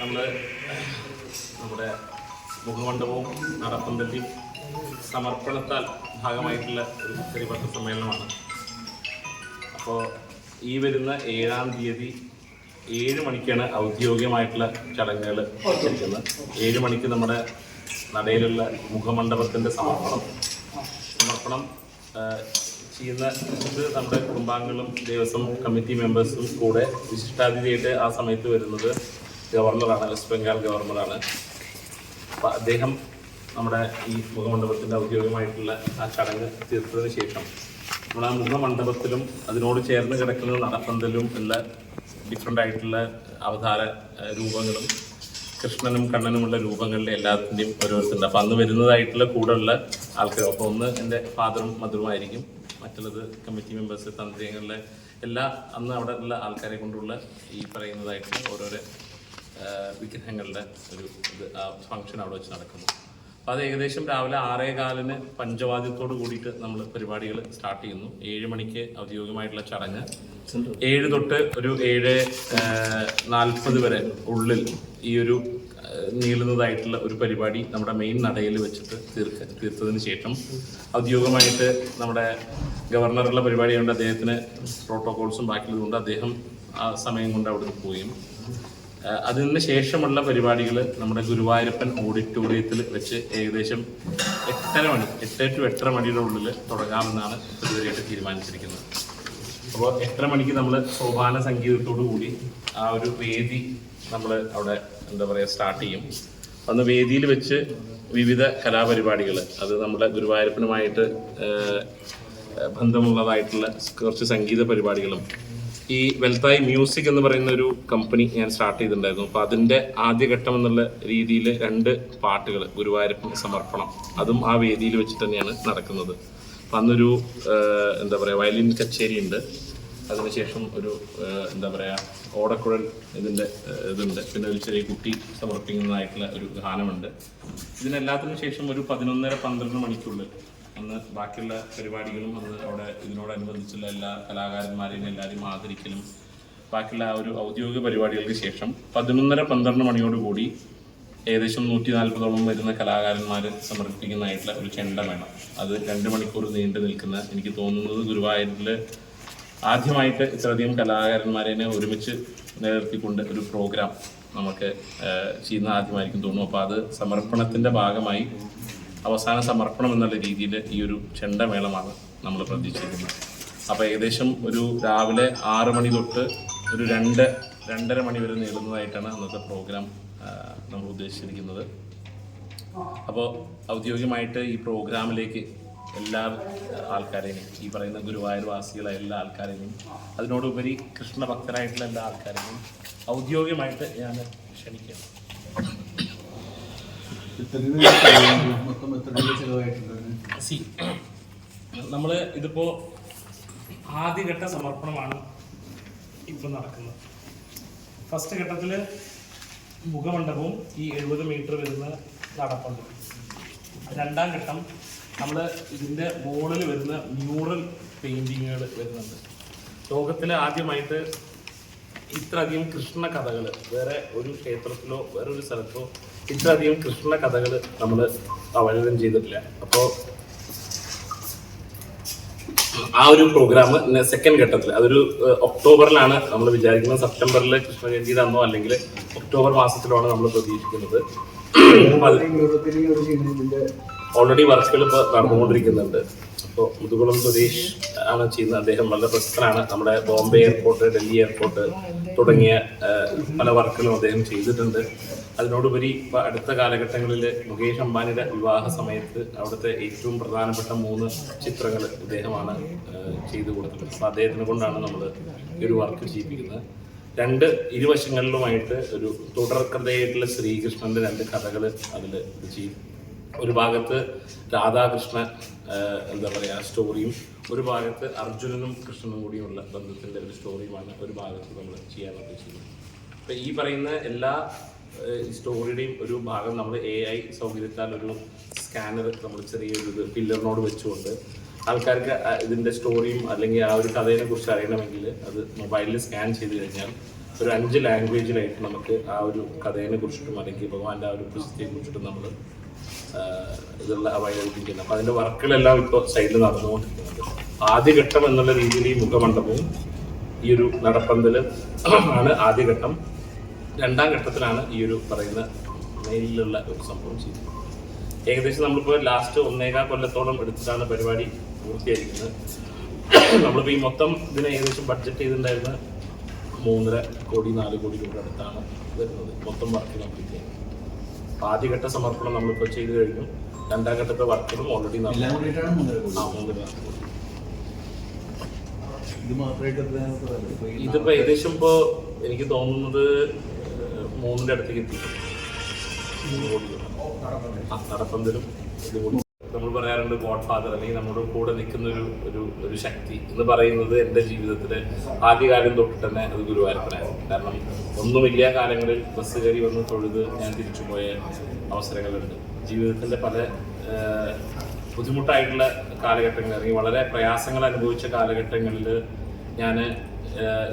നമ്മൾ നമ്മുടെ മുഖമണ്ഡപവും നടപ്പന്തലിയും സമർപ്പണത്താൽ ഭാഗമായിട്ടുള്ള ഒരു ചെറിയ സമ്മേളനമാണ്. അപ്പോൾ ഈ വരുന്ന ഏഴാം തീയതി ഏഴ് മണിക്കാണ് ഔദ്യോഗികമായിട്ടുള്ള ചടങ്ങുകൾ വെച്ചിരിക്കുന്നത്. ഏഴ് മണിക്ക് നമ്മുടെ നടയിലുള്ള മുഖമണ്ഡപത്തിന്റെ സമർപ്പണം. സമർപ്പണം ചെയ്യുന്ന ഇത് നമ്മുടെ കുടുംബാംഗങ്ങളും ദേവസ്വം കമ്മിറ്റി മെമ്പേഴ്സും കൂടെ വിശിഷ്ടാതിഥിയായിട്ട് ആ സമയത്ത് വരുന്നത് ഗവർണറാണ് വെസ്റ്റ് ബംഗാൾ ഗവർണറാണ്. അപ്പം അദ്ദേഹം നമ്മുടെ ഈ മുഖമണ്ഡപത്തിന്റെ ഔദ്യോഗികമായിട്ടുള്ള ആ ചടങ്ങ് തീർത്തതിന് ശേഷം നമ്മൾ ആ മുഖമണ്ഡപത്തിലും അതിനോട് ചേർന്ന് കിടക്കുന്ന നടപ്പന്തലും ഉള്ള ഡിഫറെന്റ് ആയിട്ടുള്ള അവതാര രൂപങ്ങളും കൃഷ്ണനും കണ്ണനുമുള്ള രൂപങ്ങളിലെ എല്ലാത്തിന്റെയും ഓരോരുത്തരുണ്ട്. അപ്പം അന്ന് വരുന്നതായിട്ടുള്ള കൂടെയുള്ള ആൾക്കാർ അപ്പോൾ ഒന്ന് എന്റെ ഫാദറും മധുറുമായിരിക്കും മറ്റുള്ളത് കമ്മിറ്റി മെമ്പേഴ്സ് തന്ത്രികളിലെ എല്ലാ അന്ന് അവിടെ ഉള്ള ആൾക്കാരെ കൊണ്ടുള്ള ഈ പറയുന്നതായിട്ടുള്ള ഓരോരോ വിഗ്രഹങ്ങളുടെ ഒരു ഫംഗ്ഷൻ അവിടെ വെച്ച് നടക്കുന്നു. അപ്പോൾ അത് ഏകദേശം രാവിലെ ആറേ കാലിന് പഞ്ചവാദ്യത്തോട് കൂടിയിട്ട് നമ്മൾ പരിപാടികൾ സ്റ്റാർട്ട് ചെയ്യുന്നു. ഏഴ് മണിക്ക് ഔദ്യോഗികമായിട്ടുള്ള ചടങ്ങ്. ഏഴ് തൊട്ട് ഒരു ഏഴ് നാൽപ്പത് വരെ ഉള്ളിൽ ഈ ഒരു നീളുന്നതായിട്ടുള്ള ഒരു പരിപാടി നമ്മുടെ മെയിൻ നടയിൽ വെച്ചിട്ട് തീർക്ക തീർത്തതിന് ശേഷം ഔദ്യോഗികമായിട്ട് നമ്മുടെ ഗവർണറുള്ള പരിപാടിയുണ്ട് അദ്ദേഹത്തിന് പ്രോട്ടോകോൾസും ബാക്കിയുള്ളതുകൊണ്ട് അദ്ദേഹം ആ സമയം കൊണ്ട് അവിടെ നിന്ന് പോവുകയും. അതിന് ശേഷമുള്ള പരിപാടികൾ നമ്മുടെ ഗുരുവായൂരപ്പൻ ഓഡിറ്റോറിയത്തിൽ വെച്ച് ഏകദേശം എട്ടര മണി എട്ട് ടു എട്ടര മണിയുടെ ഉള്ളിൽ തുടങ്ങാമെന്നാണ് ഇതുവരെയായിട്ട് തീരുമാനിച്ചിരിക്കുന്നത്. അപ്പോൾ എട്ടര മണിക്ക് നമ്മൾ സോപാന സംഗീതത്തോടു കൂടി ആ ഒരു വേദി നമ്മൾ അവിടെ എന്താ പറയുക സ്റ്റാർട്ട് ചെയ്യും. അന്ന് വേദിയിൽ വെച്ച് വിവിധ കലാപരിപാടികൾ അത് നമ്മുടെ ഗുരുവായൂരപ്പനുമായിട്ട് ബന്ധമുള്ളതായിട്ടുള്ള കുറച്ച് സംഗീത പരിപാടികളും ഈ വെൽത്തായി മ്യൂസിക് എന്ന് പറയുന്ന ഒരു കമ്പനി ഞാൻ സ്റ്റാർട്ട് ചെയ്തിട്ടുണ്ടായിരുന്നു. അപ്പോൾ അതിന്റെ ആദ്യഘട്ടം എന്നുള്ള രീതിയിൽ രണ്ട് പാട്ടുകൾ ഗുരുവായൂരപ്പൻ സമർപ്പണം. അതും ആ വേദിയിൽ വെച്ച് തന്നെയാണ് നടക്കുന്നത്. അപ്പം അന്നൊരു എന്താ പറയുക വയലിൻ കച്ചേരി ഉണ്ട്. അതിനുശേഷം ഒരു എന്താ പറയുക ഓടക്കുഴൽ ഇതിന്റെ ഇതുണ്ട്. പിന്നെ ഒരു ചെറിയ കുട്ടി സമർപ്പിക്കുന്നതായിട്ടുള്ള ഒരു ഗാനമുണ്ട്. ഇതിനെല്ലാത്തിനും ശേഷം ഒരു പതിനൊന്നര പന്ത്രണ്ട് മണിക്കുള്ളിൽ അന്ന് ബാക്കിയുള്ള പരിപാടികളും അന്ന് അവിടെ ഇതിനോടനുബന്ധിച്ചുള്ള എല്ലാ കലാകാരന്മാരെയും എല്ലാവരെയും ആദരിക്കലും. ബാക്കിയുള്ള ആ ഒരു ഔദ്യോഗിക പരിപാടികൾക്ക് ശേഷം പതിനൊന്നര പന്ത്രണ്ട് മണിയോടുകൂടി ഏകദേശം നൂറ്റി നാൽപ്പതോളം വരുന്ന കലാകാരന്മാർ സമർപ്പിക്കുന്നതായിട്ടുള്ള ഒരു ചെണ്ട വേണം അത് രണ്ട് മണിക്കൂർ നീണ്ടു നിൽക്കുന്ന എനിക്ക് തോന്നുന്നത് ഗുരുവായൂരിൽ ആദ്യമായിട്ട് ഇത്രയധികം കലാകാരന്മാരെ ഒരുമിച്ച് നിലനിർത്തിക്കൊണ്ട് ഒരു പ്രോഗ്രാം നമുക്ക് ചെയ്യുന്ന ആദ്യമായിരിക്കും തോന്നുന്നു. അപ്പോൾ അത് സമർപ്പണത്തിന്റെ ഭാഗമായി അവസാന സമർപ്പണം എന്നുള്ള രീതിയിൽ ഈ ഒരു ചെണ്ടമേളമാണ് നമ്മൾ പ്രതീക്ഷിക്കുന്നത്. അപ്പോൾ ഏകദേശം ഒരു രാവിലെ ആറ് മണി തൊട്ട് ഒരു രണ്ട് രണ്ടര മണി വരെ നീളുന്നതായിട്ടാണ് അന്നത്തെ പ്രോഗ്രാം നമ്മൾ ഉദ്ദേശിച്ചിരിക്കുന്നത്. അപ്പോൾ ഔദ്യോഗികമായിട്ട് ഈ പ്രോഗ്രാമിലേക്ക് എല്ലാ ആൾക്കാരെയും ഈ പറയുന്ന ഗുരുവായൂർ വാസികളെ എല്ലാ ആൾക്കാരെയും അതിനോടുപരി കൃഷ്ണഭക്തരായിട്ടുള്ള എല്ലാ ആൾക്കാരെയും ഔദ്യോഗികമായിട്ട് ഞാൻ ക്ഷണിക്കാം എത്ര രൂപ മൊത്തം എത്ര രൂപ ചെലവായിട്ടുണ്ട് സി നമ്മൾ ഇതിപ്പോൾ ആദ്യഘട്ട സമർപ്പണമാണ് ഇപ്പം നടക്കുന്നത്. ഫസ്റ്റ് ഘട്ടത്തിൽ മുഖമണ്ഡപവും ഈ എഴുപത് മീറ്റർ വരുന്ന നടപ്പുണ്ട്. രണ്ടാം ഘട്ടം നമ്മൾ ഇതിന്റെ മോളിൽ വരുന്ന മ്യൂറൽ പെയിന്റിങ്ങുകൾ വരുന്നുണ്ട്. ലോകത്തിൽ ആദ്യമായിട്ട് ഇത്രയധികം കൃഷ്ണ കഥകൾ വേറെ ഒരു ക്ഷേത്രത്തിലോ വേറെ ഒരു സ്ഥലത്തോ ഇത്രയധികം കൃഷ്ണ കഥകൾ നമ്മൾ അവലോകനം ചെയ്തിട്ടില്ല. അപ്പോൾ ആ ഒരു പ്രോഗ്രാം സെക്കൻഡ് ഘട്ടത്തിൽ അതൊരു ഒക്ടോബറിലാണ് നമ്മൾ വിചാരിക്കുന്നത്. സെപ്റ്റംബറിൽ കൃഷ്ണ ജയന്തി തന്നോ അല്ലെങ്കിൽ ഒക്ടോബർ മാസത്തിലാണ് നമ്മൾ പ്രതീക്ഷിക്കുന്നത്. ഓൾറെഡി വർക്കുകൾ ഇപ്പോൾ നടന്നുകൊണ്ടിരിക്കുന്നുണ്ട്. അപ്പോൾ മുതുകുളം സുരേഷ് ആണ് ചെയ്യുന്നത്. അദ്ദേഹം വളരെ പ്രശസ്തനാണ്. നമ്മുടെ ബോംബെ എയർപോർട്ട് ഡൽഹി എയർപോർട്ട് തുടങ്ങിയ പല വർക്കുകളും അദ്ദേഹം ചെയ്തിട്ടുണ്ട്. അതിനോടുപരി ഇപ്പോൾ അടുത്ത കാലഘട്ടങ്ങളിൽ മുകേഷ് അംബാനിയുടെ വിവാഹ സമയത്ത് അവിടുത്തെ ഏറ്റവും പ്രധാനപ്പെട്ട മൂന്ന് ചിത്രങ്ങൾ ഇദ്ദേഹമാണ് ചെയ്തു കൊടുത്തത് അപ്പോൾ അദ്ദേഹത്തിനെ കൊണ്ടാണ് നമ്മൾ ഈ ഒരു വർക്ക് ചെയ്യിപ്പിക്കുന്നത്. രണ്ട് ഇരുവശങ്ങളിലുമായിട്ട് ഒരു തുടർക്കഥയായിട്ടുള്ള ശ്രീകൃഷ്ണന്റെ രണ്ട് കഥകൾ അതിൽ ചെയ്യും ഒരു ഭാഗത്ത് രാധാകൃഷ്ണൻ എന്താ പറയുക സ്റ്റോറിയും ഒരു ഭാഗത്ത് അർജുനനും കൃഷ്ണനും കൂടിയുള്ള ബന്ധത്തിന്റെ ഒരു സ്റ്റോറിയുമാണ് ഒരു ഭാഗത്ത് നമ്മൾ ചെയ്യാൻ ഉദ്ദേശിക്കുന്നത്. അപ്പം ഈ പറയുന്ന എല്ലാ സ്റ്റോറിയുടെയും ഒരു ഭാഗം നമ്മൾ എ ഐ സൗകര്യത്താൽ ഒരു സ്കാനർ നമ്മൾ ചെറിയൊരു ഇത് പില്ലറിനോട് വെച്ചുകൊണ്ട് ആൾക്കാർക്ക് ഇതിന്റെ സ്റ്റോറിയും അല്ലെങ്കിൽ ആ ഒരു കഥയെ കുറിച്ച് അറിയണമെങ്കിൽ അത് മൊബൈലിൽ സ്കാൻ ചെയ്ത് കഴിഞ്ഞാൽ ഒരു അഞ്ച് ലാംഗ്വേജിലായിട്ട് നമുക്ക് ആ ഒരു കഥയെ കുറിച്ചിട്ടും അല്ലെങ്കിൽ ഭഗവാന്റെ ആ ഒരു പ്രശസ്തിയെ കുറിച്ചിട്ടും നമ്മൾ ഇതുള്ള അവതരിപ്പിക്കുന്നത് അപ്പൊ അതിന്റെ വർക്കുകളെല്ലാം ഇപ്പോൾ സൈഡിൽ നടന്നുകൊണ്ടിരിക്കുന്നുണ്ട്. ആദ്യഘട്ടം എന്നുള്ള രീതിയിൽ ഈ മുഖമണ്ഡപവും ഈ ഒരു നടപ്പന്തൽ ആണ് ആദ്യഘട്ടം രണ്ടാം ഘട്ടത്തിലാണ് ഈ ഒരു പറയുന്ന മെയിലുള്ള ഒരു സംഭവം ചെയ്തത് ഏകദേശം നമ്മളിപ്പോൾ ലാസ്റ്റ് ഒന്നേകാൽ കൊല്ലത്തോളം എടുത്തിട്ടാണ് പരിപാടി പൂർത്തിയായിരിക്കുന്നത്. നമ്മളിപ്പോൾ ഈ മൊത്തം ഇതിനെ ഏകദേശം ബഡ്ജറ്റ് ചെയ്തിട്ടുണ്ടായിരുന്ന മൂന്നര കോടി നാല് കോടി രൂപ അടുത്താണ് വരുന്നത്. മൊത്തം വർക്ക് കംപ്ലീറ്റ് ചെയ്യുന്നത് ആദ്യഘട്ട സമർപ്പണം നമ്മളിപ്പോൾ ചെയ്തു കഴിഞ്ഞു. രണ്ടാം ഘട്ടത്തെ വർക്കുകളും ഓൾറെഡി ഇതിപ്പോ ഏകദേശം ഇപ്പോ എനിക്ക് തോന്നുന്നത് മൂന്നിന്റെ അടുത്തേക്ക് എത്തി നടപ്പന്തലും ഇത് കൂടി നമ്മൾ പറയാറുണ്ട് ഗോഡ് ഫാദർ അല്ലെങ്കിൽ നമ്മുടെ കൂടെ നിൽക്കുന്ന ഒരു ഒരു ഒരു ശക്തി എന്ന് പറയുന്നത് എന്റെ ജീവിതത്തിലെ ആദ്യകാലം തൊട്ട് തന്നെ അത് ഗുരുവായൂരപ്പനായിരുന്നു. കാരണം ഒന്നുമില്ല കാലങ്ങളിൽ ബസ് കയറി വന്ന് തൊഴുത് ഞാൻ തിരിച്ചു പോയ അവസരങ്ങളുണ്ട്. ജീവിതത്തിന്റെ പല ബുദ്ധിമുട്ടായിട്ടുള്ള കാലഘട്ടങ്ങൾ അല്ലെങ്കിൽ വളരെ പ്രയാസങ്ങൾ അനുഭവിച്ച കാലഘട്ടങ്ങളിൽ ഞാൻ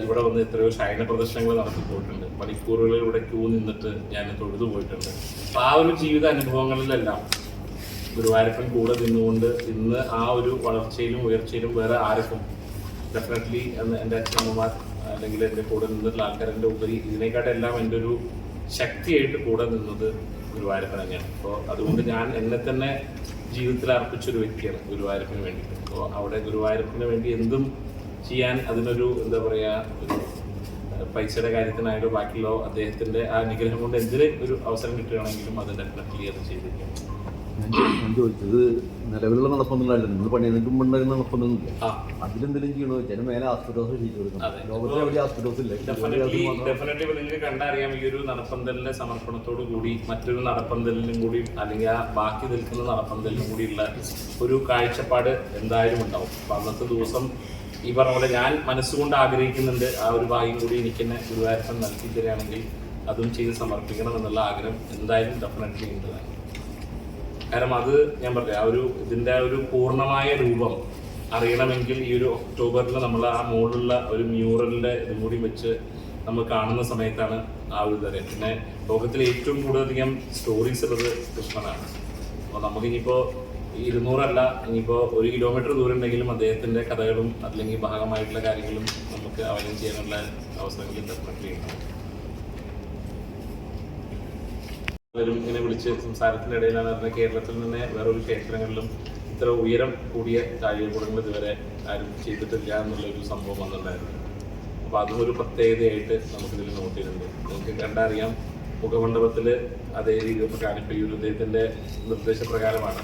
ഇവിടെ വന്ന് എത്രയോ ശയന പ്രദർശനങ്ങൾ നടത്തി ഇവിടെ ക്യൂ നിന്നിട്ട് ഞാൻ തൊഴുതു പോയിട്ടുണ്ട്. ആ ഒരു ജീവിത അനുഭവങ്ങളിലെല്ലാം ഗുരുവായൂരപ്പൻ കൂടെ നിന്നുകൊണ്ട് ഇന്ന് ആ ഒരു വളർച്ചയിലും ഉയർച്ചയിലും വേറെ ആർക്കും ഡെഫിനറ്റ്ലി എന്റെ അച്ഛനമ്മമാർ അല്ലെങ്കിൽ എന്റെ കൂടെ നിന്നിട്ടുള്ള ആൾക്കാരുടെ ഉപരി ഇതിനെക്കാട്ടെല്ലാം എന്റെ ഒരു ശക്തിയായിട്ട് കൂടെ നിന്നത് ഗുരുവായൂരപ്പൻ തന്നെയാണ്. അപ്പോൾ അതുകൊണ്ട് ഞാൻ എന്നെ തന്നെ ജീവിതത്തിൽ അർപ്പിച്ചൊരു വ്യക്തിയാണ് ഗുരുവായൂരപ്പന് വേണ്ടിയിട്ട്. അപ്പോൾ അവിടെ ഗുരുവായൂരപ്പന് വേണ്ടി എന്തും ചെയ്യാൻ അതിനൊരു എന്താ പറയുക ഒരു പൈസയുടെ കാര്യത്തിനായാലും ബാക്കിയുള്ള അദ്ദേഹത്തിന്റെ ആ നിഗ്രഹം കൊണ്ട് എന്തിന് ഒരു അവസരം കിട്ടുകയാണെങ്കിലും അത് ഡെഫിനറ്റ്ലി അത് ചെയ്തിരിക്കും ഞാൻ ചോദിച്ചത് നിലവിലുള്ള നടപ്പൊന്നുണ്ടായില്ല നിങ്ങൾ പണിയുന്നതിന് ഉണ്ടായിരുന്ന നടപ്പൊന്നുമില്ല അതിലെന്തെങ്കിലും ചെയ്യണോ വെച്ചാൽ മേലെ ആസ്പിറ്റോസ് ചെയ്തു കൊടുക്കണം. ലോകത്തിൽ എവിടെ ആസ്പിറ്റോസ് ഇല്ല. ഡെഫിനറ്റ്ലി നിങ്ങൾക്ക് കണ്ടറിയാം ഈ ഒരു നടപ്പന്തലിന്റെ സമർപ്പണത്തോടു കൂടി മറ്റൊരു നടപ്പന്തലിനും കൂടി അല്ലെങ്കിൽ ആ ബാക്കി നിൽക്കുന്ന നടപ്പന്തലിനും ഉള്ള ഒരു കാഴ്ചപ്പാട് എന്തായാലും ഉണ്ടാവും. അപ്പൊ അന്നത്തെ ദിവസം ഈ പറഞ്ഞ പോലെ ഞാൻ മനസ്സുകൊണ്ട് ആഗ്രഹിക്കുന്നുണ്ട് ആ ഒരു ഭാഗ്യം കൂടി എനിക്ക് തന്നെ ഗുരുവായൂരപ്പൻ നൽകി തരികയാണെങ്കിൽ അതും ചെയ്ത് സമർപ്പിക്കണം എന്നുള്ള ആഗ്രഹം എന്തായാലും ഡെഫിനറ്റ്ലി ഉണ്ടതാണ് കാരണം അത് ഞാൻ പറഞ്ഞ ആ ഒരു ഇതിന്റെ ഒരു പൂർണമായ രൂപം അറിയണമെങ്കിൽ ഈ ഒരു ഒക്ടോബറിൽ നമ്മൾ ആ മുകളിലുള്ള ഒരു മ്യൂറലിന്റെ ഇതും കൂടി വെച്ച് നമ്മൾ കാണുന്ന സമയത്താണ് ആ ഒരു ഇതറിയാം പിന്നെ ലോകത്തിൽ ഏറ്റവും കൂടുതലധികം സ്റ്റോറീസ് ഉള്ളത് കൃഷ്ണനാണ്. അപ്പോൾ നമുക്കിനിയിപ്പോൾ ഇരുന്നൂറല്ല ഇനിയിപ്പോൾ ഒരു കിലോമീറ്റർ ദൂരം ഉണ്ടെങ്കിലും അദ്ദേഹത്തിന്റെ കഥകളും അല്ലെങ്കിൽ ഭാഗമായിട്ടുള്ള കാര്യങ്ങളും നമുക്ക് അവലം ചെയ്യാനുള്ള അവസരങ്ങൾ ഡെഫിനറ്റ്ലി ഉണ്ടാവും പലരും ഇങ്ങനെ വിളിച്ച് സംസാരത്തിന്റെ ഇടയിലാണ് പറഞ്ഞത് കേരളത്തിൽ നിന്ന് വേറൊരു ക്ഷേത്രങ്ങളിലും ഇത്ര ഉയരം കൂടിയ താഴികക്കുടങ്ങൾ ഇതുവരെ ആരും ചെയ്തിട്ടില്ല എന്നുള്ളൊരു സംഭവം വന്നിട്ടുണ്ടായിരുന്നു. അപ്പൊ അതും ഒരു പ്രത്യേകതയായിട്ട് നമുക്കിതിൽ നോട്ട് ചെയ്യുന്നുണ്ട്. നമുക്ക് കണ്ടറിയാം മുഖമണ്ഡപത്തിൽ അതേ രീതിയിൽ പ്രകാരം അദ്ദേഹത്തിന്റെ നിർദ്ദേശപ്രകാരമാണ്.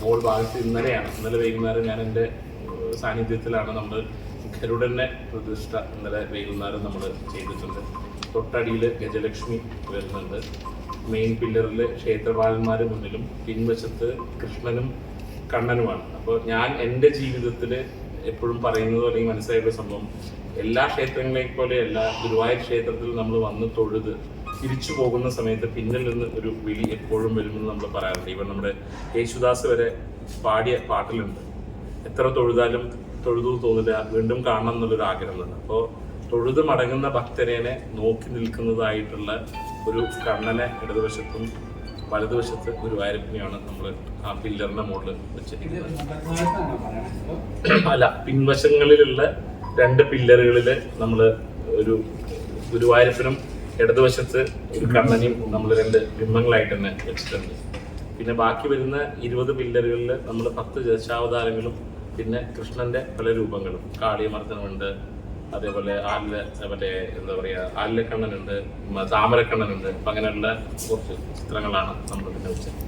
മോൾ ഭാഗത്ത് ഇന്നലെയാണ് ഇന്നലെ വൈകുന്നേരം ഞാൻ എന്റെ സാന്നിധ്യത്തിലാണ് നമ്മൾ ഗരുഡന്റെ പ്രതിഷ്ഠ ഇന്നലെ വൈകുന്നേരം നമ്മൾ ചെയ്തിട്ടുണ്ട്. തൊട്ടടിയിൽ ഗജലക്ഷ്മി വരുന്നുണ്ട്. മെയിൻ പില്ലറിൽ ക്ഷേത്രപാലന്മാർ മുന്നിലും പിൻവശത്ത് കൃഷ്ണനും കണ്ണനുമാണ്. അപ്പോൾ ഞാൻ എന്റെ ജീവിതത്തിൽ എപ്പോഴും പറയുന്നത് അല്ലെങ്കിൽ മനസ്സിലായിട്ടുള്ള സംഭവം എല്ലാ ക്ഷേത്രങ്ങളെ പോലെയല്ല ഗുരുവായൂർ ക്ഷേത്രത്തിൽ നമ്മൾ വന്ന് തൊഴുത് തിരിച്ചു പോകുന്ന സമയത്ത് പിന്നിൽ നിന്ന് ഒരു വിളി എപ്പോഴും വരുമെന്ന് നമ്മൾ പറയാറുണ്ട്. ഇവൻ നമ്മുടെ യേശുദാസ് വരെ പാടിയ പാട്ടിലുണ്ട്. എത്ര തൊഴുതാലും തൊഴുതു തോന്നില്ല വീണ്ടും കാണണം എന്നുള്ളൊരു ആഗ്രഹമുണ്ട്. അപ്പോൾ തൊഴുത് മടങ്ങുന്ന ഭക്തനെ നോക്കി നിൽക്കുന്നതായിട്ടുള്ള ഒരു കണ്ണനെ ഇടതുവശത്തും വലതുവശത്ത് ഒരു വാരപ്പിനെയാണ് നമ്മൾ ആ പില്ലറിന്റെ മുകളിൽ വെച്ചിരിക്കുന്നത്. അല്ല പിൻവശങ്ങളിലുള്ള രണ്ട് പില്ലറുകളിൽ നമ്മൾ ഒരു ഗുരുവായൂരപ്പനും ഇടതുവശത്ത് ഒരു കണ്ണനെയും നമ്മൾ രണ്ട് ബിംബങ്ങളായിട്ട് തന്നെ വെച്ചിട്ടുണ്ട്. പിന്നെ ബാക്കി വരുന്ന ഇരുപത് പില്ലറുകളിൽ നമ്മൾ പത്ത് ദശാവതാരങ്ങളും പിന്നെ കൃഷ്ണന്റെ പല രൂപങ്ങളും. കാളിയമർദ്ദനമുണ്ട് അതേപോലെ ആലില മറ്റേ എന്താ പറയാ ആലിലക്കണ്ണനുണ്ട് താമരക്കണ്ണനുണ്ട് അപ്പൊ അങ്ങനെയുള്ള കുറച്ച് ചിത്രങ്ങളാണ് നമ്മൾ പിന്നെ വെച്ചത്.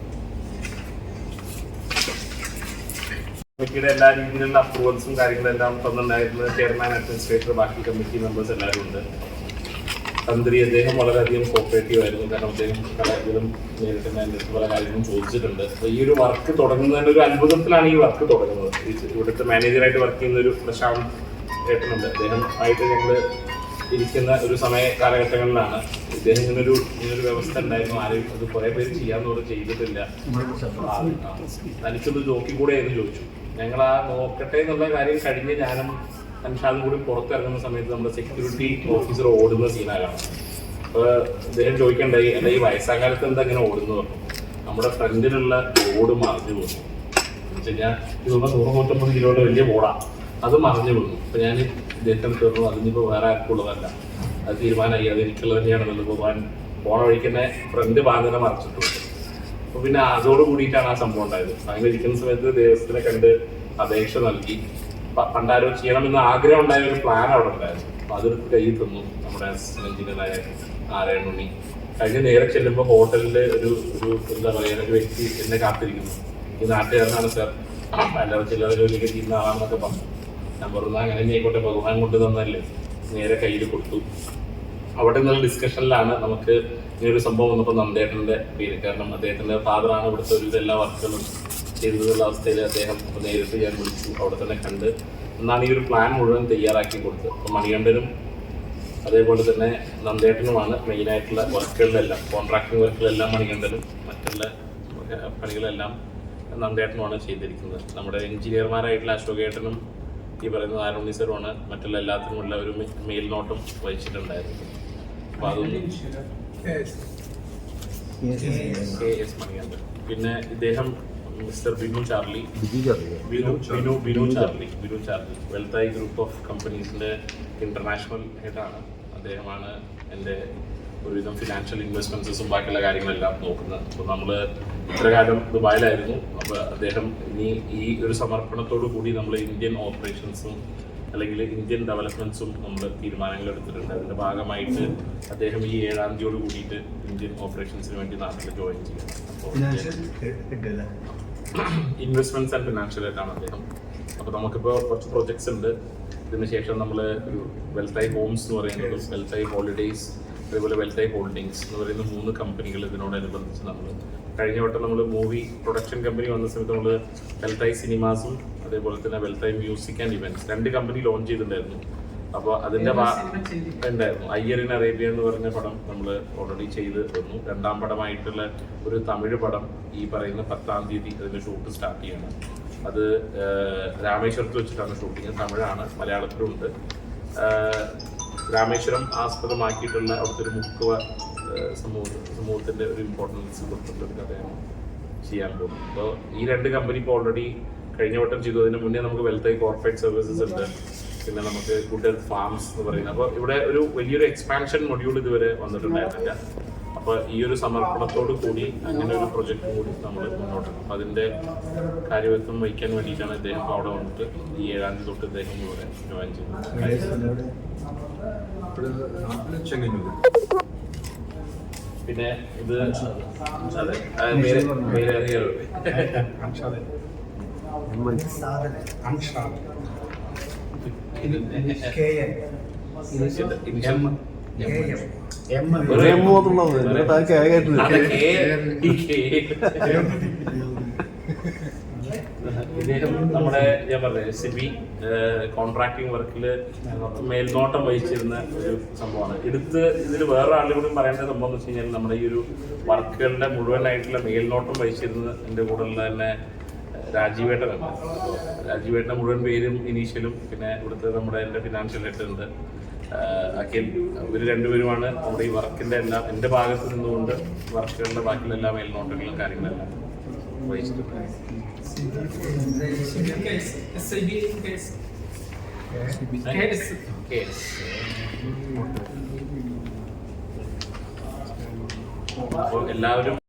കമ്മിറ്റിയുടെ എല്ലാ രീതിയിലുള്ള അപ്രൂവൽസും കാര്യങ്ങളെല്ലാം തന്നിട്ടുണ്ടായിരുന്നത് ചെയർമാൻ അഡ്മിനിസ്ട്രേറ്റർ ബാക്കി കമ്മിറ്റി മെമ്പേഴ്സ് എല്ലാവരും ഉണ്ട്. തന്ത്രി അദ്ദേഹം വളരെയധികം കോപ്പറേറ്റീവ് ആയിരുന്നു. കാരണം അദ്ദേഹം കലകളും നേരിട്ട് എന്റെ പല കാര്യങ്ങളും ചോദിച്ചിട്ടുണ്ട്. ഈ ഒരു വർക്ക് തുടങ്ങുന്നതിന്റെ ഒരു അത്ഭുതത്തിലാണ് ഈ വർക്ക് തുടങ്ങുന്നത്. ഇവിടുത്തെ മാനേജറായിട്ട് വർക്ക് ചെയ്യുന്ന ഒരു പ്രശാന്ത് ഏട്ടനുണ്ട് അദ്ദേഹം ആയിട്ട് ഞങ്ങൾ ഇരിക്കുന്ന ഒരു സമയ കാലഘട്ടങ്ങളിലാണ്. ഇദ്ദേഹം ഇങ്ങനൊരു ഇങ്ങനൊരു വ്യവസ്ഥ ഉണ്ടായിരുന്നു. ആരും അത് കുറെ പേര് ചെയ്യാന്ന് പറഞ്ഞ് ചെയ്തിട്ടില്ല. തനിച്ചൊന്ന് ജോക്കി കൂടെ എന്ന് ചോദിച്ചു. ഞങ്ങൾ ആ നോക്കട്ടെ എന്നുള്ള കാര്യം കഴിഞ്ഞ് ഞാനും അൻഷാദും കൂടി പുറത്തിറങ്ങുന്ന സമയത്ത് നമ്മുടെ സെക്യൂരിറ്റി ഓഫീസർ ഓടുന്ന സീനാകാണ് അപ്പോൾ അദ്ദേഹം ചോദിക്കണ്ടായി അല്ല ഈ വയസ്സാകാലത്ത് എന്താ ഇങ്ങനെ ഓടുന്നു പറഞ്ഞു നമ്മുടെ ഫ്രണ്ടിലുള്ള ഓട് മറിഞ്ഞു പോകുന്നു എന്ന് വെച്ച് കഴിഞ്ഞാൽ നൂറ് നൂറ്റമ്പത് കിലോയുടെ വലിയ ബോർഡാ അത് മറിഞ്ഞു വിടുന്നു അപ്പൊ ഞാൻ ഇദ്ദേഹത്തിന് തീർന്നു അതിനിപ്പോ വേറെ ആർക്കുള്ളതല്ല അത് തീരുമാനമായി. അത് എനിക്കുള്ളത് തന്നെയാണെന്നുള്ളത് പോകാൻ പോണ വഴിക്കുന്ന ഫ്രണ്ട് ഭാഗം മറച്ചിട്ടുണ്ട് അപ്പൊ പിന്നെ അതോട് കൂടിയിട്ടാണ് ആ സംഭവം ഉണ്ടായത്. അങ്ങനെ ഇരിക്കുന്ന സമയത്ത് ദേവസ്വത്തിനെ കണ്ട് അപേക്ഷ നൽകി. പണ്ടാരോ ചെയ്യണമെന്ന് ആഗ്രഹം ഉണ്ടായ ഒരു പ്ലാൻ അവിടെ ഉണ്ടായിരുന്നു. അപ്പൊ അതെടുത്ത് കൈ തന്നു. നമ്മുടെ എഞ്ചിനീയറായ നാരായണ ഉണ്ണി കഴിഞ്ഞ് നേരെ ചെല്ലുമ്പോൾ ഹോട്ടലിൽ ഒരു ഒരു എന്താ പറയുക ഒരു വ്യക്തി എന്നെ കാത്തിരിക്കുന്നു. ഈ നാട്ടുകാരനാണ് സാർ. അല്ലാതെ ചില്ലറ ജോലിയൊക്കെ ചെയ്യുന്ന ആളാണെന്നൊക്കെ പറഞ്ഞു. ഞാൻ പറഞ്ഞു അങ്ങനെ ആയിക്കോട്ടെ ഭഗവാൻ കൊണ്ട് തന്നല്ലേ നേരെ കയ്യിൽ കൊടുത്തു. അവിടെ നിന്നുള്ള ഡിസ്കഷനിലാണ് നമുക്ക് ഈ ഒരു സംഭവം വന്നപ്പോൾ നന്ദേട്ടന്റെ പേര്. കാരണം അദ്ദേഹത്തിന്റെ ഫാദറാണ് ഇവിടുത്തെ ഒരു ഇതെല്ലാം വർക്കുകളും ചെയ്തതുള്ള അവസ്ഥയിൽ അദ്ദേഹം നേരിട്ട് ഞാൻ വിളിച്ചു. അവിടെ തന്നെ കണ്ട് എന്നാണ് ഈ ഒരു പ്ലാൻ മുഴുവൻ തയ്യാറാക്കി കൊടുത്തത്. അപ്പോൾ മണികണ്ഠനും അതേപോലെ തന്നെ നന്ദേട്ടനുമാണ് മെയിനായിട്ടുള്ള വർക്കുകളിലെല്ലാം കോൺട്രാക്ടിങ് വർക്കുകളെല്ലാം മണികണ്ഠനും മറ്റുള്ള പണികളെല്ലാം നന്ദേട്ടനുമാണ് ചെയ്തിരിക്കുന്നത്. നമ്മുടെ എഞ്ചിനീയർമാരായിട്ടുള്ള അശോകേട്ടനും ഈ പറയുന്ന നാരായണീസറുമാണ് മറ്റുള്ള എല്ലാത്തിനുമുള്ള ഒരു മേൽനോട്ടം വഹിച്ചിട്ടുണ്ടായിരുന്നു. അപ്പോൾ അതൊന്നും കെ എസ് മണികണ്ഠൻ. പിന്നെ ഇദ്ദേഹം Mister Binu Charlie. Binu Binu Charlie. Binu Charlie. Wealthy group of കമ്പനീസിന്റെ international ഹെഡാണ്. അദ്ദേഹമാണ് എന്റെ ഒരുവിധം ഫിനാൻഷ്യൽ ഇൻവെസ്റ്റ്മെന്റ്സും ബാക്കിയുള്ള കാര്യങ്ങളെല്ലാം നോക്കുന്നത്. അപ്പോൾ നമ്മൾ ഇത്രകാലം ദുബായിലായിരുന്നു. അപ്പോൾ അദ്ദേഹം ഇനി ഈ ഒരു സമർപ്പണത്തോടു കൂടി നമ്മൾ ഇന്ത്യൻ ഓപ്പറേഷൻസും അല്ലെങ്കിൽ ഇന്ത്യൻ ഡെവലപ്മെന്റ്സും നമ്മൾ തീരുമാനങ്ങൾ എടുത്തിട്ടുണ്ട്. അതിന്റെ ഭാഗമായിട്ട് അദ്ദേഹം ഈ ഏഴാം തീയതിയോട് കൂടിയിട്ട് ഇന്ത്യൻ ഓപ്പറേഷൻസിന് വേണ്ടി നാട്ടിൽ ജോയിൻ ചെയ്യണം അപ്പോൾ ഇൻവെസ്റ്റ്മെന്റ്സ് ആൻഡ് ഫിനാൻഷ്യൽ ആയിട്ടാണ് അദ്ദേഹം. അപ്പോൾ നമുക്കിപ്പോൾ കുറച്ച് പ്രൊജക്ട്സ് ഉണ്ട്. ഇതിനുശേഷം നമ്മൾ ഒരു വെൽത്തായി ഹോംസ് എന്ന് പറയുന്നത്. വെൽത്തായി ഹോളിഡേയ്സ് അതേപോലെ വെൽത്തൈ ഹോൾഡിങ്സ് എന്ന് പറയുന്ന മൂന്ന് കമ്പനികൾ ഇതിനോടനുബന്ധിച്ച് നമ്മൾ കഴിഞ്ഞ വട്ടം നമ്മൾ മൂവി പ്രൊഡക്ഷൻ കമ്പനി വന്ന സമയത്ത് നമ്മൾ വെൽത്തൈ സിനിമാസും അതേപോലെ തന്നെ വെൽത്തൈ മ്യൂസിക് ആൻഡ് ഇവന്റ്സ് രണ്ട് കമ്പനി ലോഞ്ച് ചെയ്തിട്ടുണ്ടായിരുന്നു. അപ്പോൾ അതിന്റെ ഉണ്ടായിരുന്നു. അയ്യർ ഇൻ അറേബ്യ എന്ന് പറഞ്ഞ പടം നമ്മൾ ഓൾറെഡി ചെയ്ത് വന്നു രണ്ടാം പടമായിട്ടുള്ള ഒരു തമിഴ് പടം ഈ പറയുന്ന പത്താം തീയതി അതിന്റെ ഷൂട്ട് സ്റ്റാർട്ട് ചെയ്യണം. അത് രാമേശ്വരത്ത് വെച്ചിട്ടാണ് ഷൂട്ടിങ് തമിഴാണ് മലയാളത്തിലുണ്ട്. രാമേശ്വരം ആസ്പദമാക്കിയിട്ടുള്ള അവിടുത്തെ ഒരു മുക്കുവ സമൂഹ സമൂഹത്തിന്റെ ഒരു ഇമ്പോർട്ടൻസ് കൊടുത്തിട്ടുള്ള ഒരു കഥയാണ് ചെയ്യാൻ പോകുന്നത്. അപ്പോൾ ഈ രണ്ട് കമ്പനി ഇപ്പോൾ ഓൾറെഡി കഴിഞ്ഞ വട്ടം ചെയ്തു അതിന് മുന്നേ നമുക്ക് വെൽത്തൈ കോർപ്പറേറ്റ് സർവീസസ് ഉണ്ട്. പിന്നെ നമുക്ക് ഗുഡ് ഹെൽത്ത് ഫാംസ് എന്ന് പറയുന്നത്. അപ്പോൾ ഇവിടെ ഒരു വലിയൊരു എക്സ്പാൻഷൻ മൊഡ്യൂൾ ഇതുവരെ വന്നിട്ടുണ്ടായിരുന്നില്ല. അപ്പോൾ ഈ ഒരു സമർപ്പണത്തോട് കൂടി അങ്ങനെ ഒരു പ്രൊജക്ട് കൂടി നമ്മൾ മുന്നോട്ട് അപ്പോൾ അതിന്റെ കാര്യവത്വം വഹിക്കാൻ വേണ്ടിയിട്ടാണ് ഇപ്പോൾ അവിടെ വന്നിട്ട് ഈ ഏഴാം തീയതി തൊട്ട് ഇദ്ദേഹം ഇവിടെ ജോയിൻ ചെയ്തത്. പിന്നെ ഇത് അതെ. പേര് പേര് അറിയാലോ എം എം എം മൂന്നുള്ളത് എന്നിട്ട് താൻ കേട്ടില്ല. ഇദ്ദേഹം നമ്മുടെ ഞാൻ പറഞ്ഞത് സിബി കോൺട്രാക്ടിങ് വർക്കിൽ മേൽനോട്ടം വഹിച്ചിരുന്ന ഒരു സംഭവമാണ്. എടുത്ത് ഇതിൽ വേറെ ആളുകളും പറയേണ്ട സംഭവം എന്ന് വെച്ച് കഴിഞ്ഞാൽ നമ്മുടെ ഈ ഒരു വർക്കുകളുടെ മുഴുവനായിട്ടുള്ള മേൽനോട്ടം വഹിച്ചിരുന്ന എന്റെ കൂടെ ഉള്ള തന്നെ രാജീവേട്ടനുണ്ട്. രാജീവേട്ടന്റെ മുഴുവൻ പേരും ഇനീഷ്യലും പിന്നെ ഇവിടുത്തെ നമ്മുടെ എന്റെ ഫിനാൻഷ്യൽ ഹെഡ് ഉണ്ട് അഖിൽ. ഇവർ രണ്ടുപേരുമാണ് നമ്മുടെ ഈ വർക്കിന്റെ എല്ലാം എന്റെ ഭാഗത്ത് നിന്നുകൊണ്ട് വർക്കുകളുടെ ബാക്കിയുള്ള എല്ലാ മേൽനോട്ടങ്ങളും കാര്യങ്ങളെല്ലാം വഹിച്ചിട്ടുണ്ട് കേസ് അപ്പോൾ എല്ലാവരും